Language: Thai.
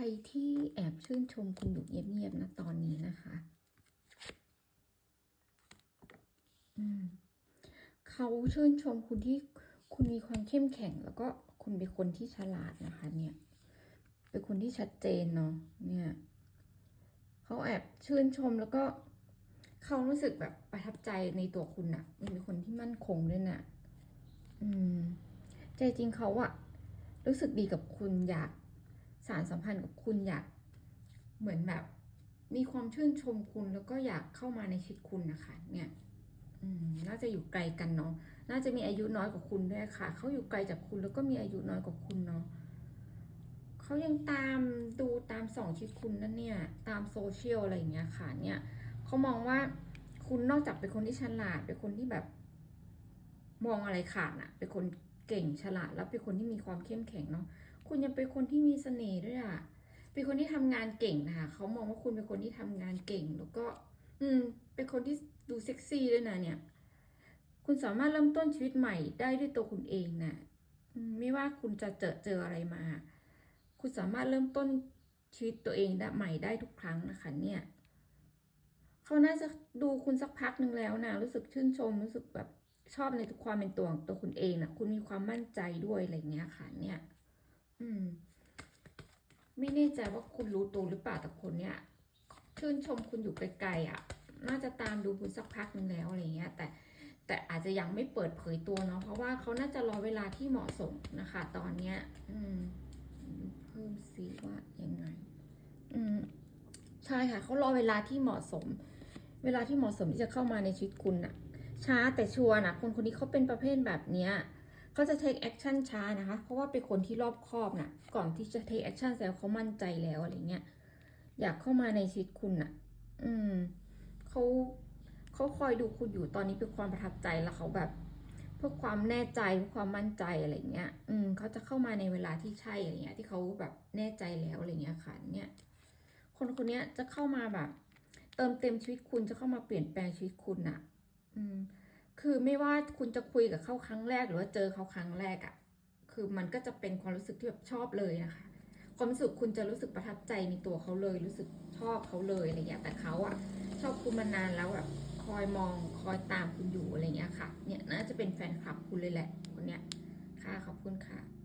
รที่แอบชื่นชมคุณอยู่เงียบๆนะตอนนี้นะคะเขาชื่นชมคุณที่คุณมีความเข้มแข็ง แล้วก็คุณเป็นคนที่ฉลาดนะคะ เนี่ย เป็นคนที่ชัดเจนเนาะเนี่ยเขาแอบชื่นชมแล้วก็เขารู้สึกแบบประทับใจในตัวคุณนะมันเป็นคนที่มั่นคงด้วยน่ะ อืม ใจจริงเขาอะรู้สึกดีกับคุณอยาก สารสัมพันธ์กับคุณอยากเหมือนแบบ มีความชื่นชมคุณแล้วก็อยากเข้ามาในชีวิตคุณนะคะเนี่ยน่าจะอยู่ไกลกันเนาะ น่าจะมีอายุน้อยกว่าคุณด้วยค่ะ เขาอยู่ไกลจากคุณแล้วก็มีอายุน้อยกว่าคุณเนาะเขายังตามดูตามส่องชีวิตคุณนั่นเนี่ย ตามโซเชียลอะไรอย่างเงี้ยค่ะ เนี่ยเขามองว่าคุณนอกจากเป็นคนที่ฉลาด เป็นคนที่แบบ มองอะไรขาดอะเป็นคนเก่งฉลาด แล้วเป็นคนที่มีความเข้มแข็งเนาะ คุณยังเป็นคนที่มีเสน่ห์ด้วยอะเป็นคนที่ทำงานเก่งนะคะเขามองว่าคุณเป็นคนที่ทำงานเก่ง แล้วก็ อืม เป็นคนที่ดูเซ็กซี่ด้วยนะเนี่ย คุณสามารถเริ่มต้นชีวิตใหม่ได้ด้วยตัวคุณเองนะอืมไม่ว่าคุณจะเจอเจออะไรมา คุณสามารถเริ่มต้นชีวิตตัวเองได้ใหม่ได้ทุกครั้งนะคะ เนี่ยเขาน่าจะดูคุณสักพักหนึ่งแล้วนะรู้สึกชื่นชมรู้สึกแบบชอบในทุกความเป็นตัวของตัวคุณเองนะคุณมีความมั่นใจด้วยอะไรเงี้ยค่ะเนี่ย อืม ไม่แน่ใจว่าคุณรู้ตัวหรือเปล่าแต่คนเนี่ยชื่นชมคุณอยู่ไกลๆอะ น่าจะตามดูคุณสักพักนึงแล้วอะไรเงี้ย แต่แต่อาจจะยังไม่เปิดเผยตัวเนาะเพราะว่าเขาน่าจะรอเวลาที่เหมาะสมนะคะ ตอนเนี้ย อืมเพิ่มสีว่ายังไง อืมใช่ค่ะเขารอเวลาที่เหมาะสม เวลาที่เหมาะสมที่จะเข้ามาในชีวิตคุณน่ะช้าแต่ชัวร์นะคนคนนี้เขาเป็นประเภทแบบเนี้ย เขาจะ take action ช้านะคะ เพราะว่าเป็นคนที่รอบคอบนะก่อนที่จะ take action แสดงว่าเขามั่นใจแล้วอะไรเงี้ย อยากเข้ามาในชีวิตคุณน่ะ อืมเขาเขาคอยดูคุณอยู่ตอนนี้เป็นความประทับใจแล้วเขาแบบเพื่อความแน่ใจเพื่อความมั่นใจอะไรเงี้ย อืมเขาจะเข้ามาในเวลาที่ใช่อะไรเงี้ย ที่เขาแบบแน่ใจแล้วอะไรเงี้ยค่ะ เนี่ย คนคนนี้จะเข้ามาแบบ เติมเต็มชีวิตคุณจะเข้ามาเปลี่ยนแปลงชีวิตคุณน่ะอืม คือไม่ว่าคุณจะคุยกับเขาครั้งแรก หรือว่าเจอเขาครั้งแรกอะ่ะ คือมันก็จะเป็นความรู้สึกที่แบบชอบเลยนะคะ ความรู้สึกคุณจะรู้สึกประทับใจในตัวเขาเลย รู้สึกชอบเขาเลยอะไรเงี้ยแต่เขาอะชอบคุณมานานแล้วแบบคอยมองคอยตามคุณอยู่อะไรเงี้ยค่ะ เนี่ยน่าจะเป็นแฟนคลับคุณเลยแหละคนเนี้ยค่ะขอบคุณค่ะ